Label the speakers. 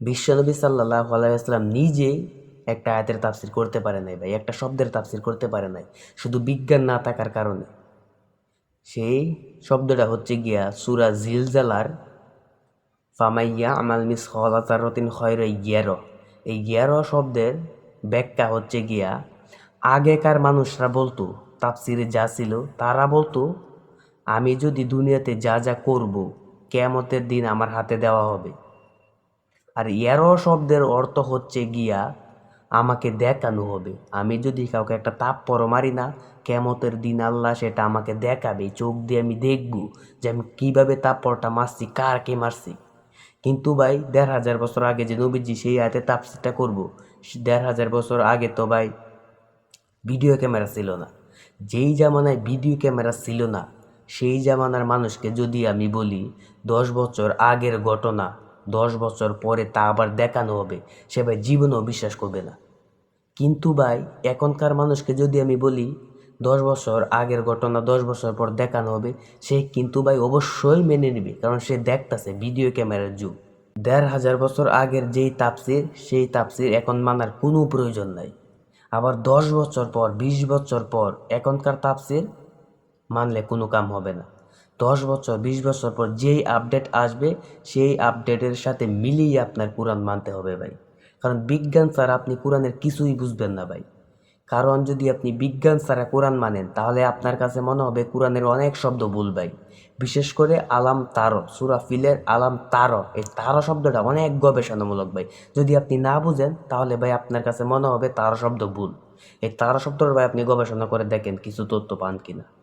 Speaker 1: বিশ্বনবী সাল্লাহ আলাইসলাম নিজেই একটা আয়াতের তাফসির করতে পারে নাই ভাই, একটা শব্দের তাফসির করতে পারে নাই। শুধু বিজ্ঞান না থাকার কারণে। সেই শব্দটা হচ্ছে গিয়া সুরা জিলজালার ফামাইয়া আমাল মিস হলাতারতিন খয়র গিয়ারো এই গিয়ারো শব্দের ব্যাখ্যা হচ্ছে গিয়া, আগেকার মানুষরা বলতো, তাফসিরে যা ছিল তারা বলতো, আমি যদি দুনিয়াতে যা যা করব, কেয়ামতের দিন আমার হাতে দেওয়া হবে। আর ইয়ারো শব্দের অর্থ হচ্ছে গিয়া, আমাকে দেখানো হবে। আমি যদি কাউকে একটা তাপ পর মারি না কেমতের দিন আল্লাহ সেটা আমাকে দেখাবে। চোখ দিয়ে আমি দেখব যে আমি কীভাবে তাপ্পরটা মারছি কার কে মারছি। কিন্তু ভাই, দেড় হাজার বছর আগে যে নবীজি সেই হাতে তাপসিটা করব দেড় হাজার বছর আগে তো ভাই ভিডিও ক্যামেরা ছিল না। যেই জামানায় ভিডিও ক্যামেরা ছিল না, সেই জামানার মানুষকে যদি আমি বলি, দশ বছর আগের ঘটনা দশ বছর পরে তা আবার দেখানো হবে। সে ভাই জীবনেও বিশ্বাস করবে না। কিন্তু ভাই, এখনকার মানুষকে যদি আমি বলি, দশ বছর আগের ঘটনা দশ বছর পর দেখানো হবে, সে কিন্তু ভাই অবশ্যই মেনে নেবে, কারণ সে দেখতাছে ভিডিও ক্যামেরার যুগ। দেড় হাজার বছর আগের যেই তাপসির, সেই তাপসির এখন মানার কোনো প্রয়োজন নাই। আবার দশ বছর পর, বিশ বছর পর এখনকার তাপসির মানলে কোনো কাম হবে না। দশ বছর, বিশ বছর পর যেই আপডেট আসবে, সেই আপডেটের সাথে মিলিয়ে আপনার কোরআন মানতে হবে ভাই। কারণ বিজ্ঞান ছাড়া আপনি কোরআনের কিছুই বুঝবেন না ভাই। কারণ যদি আপনি বিজ্ঞান ছাড়া কোরআন মানেন, তাহলে আপনার কাছে মনে হবে কোরআনের অনেক শব্দ ভুল ভাই। বিশেষ করে আলাম তারো সুরা ফিলের আলাম তার এই তারো শব্দটা অনেক গবেষণামূলক ভাই। যদি আপনি না বুঝেন, তাহলে ভাই আপনার কাছে মনে হবে তার শব্দ ভুল। এই তারো শব্দটা ভাই আপনি গবেষণা করে দেখেন, কিছু তথ্য পান কিনা।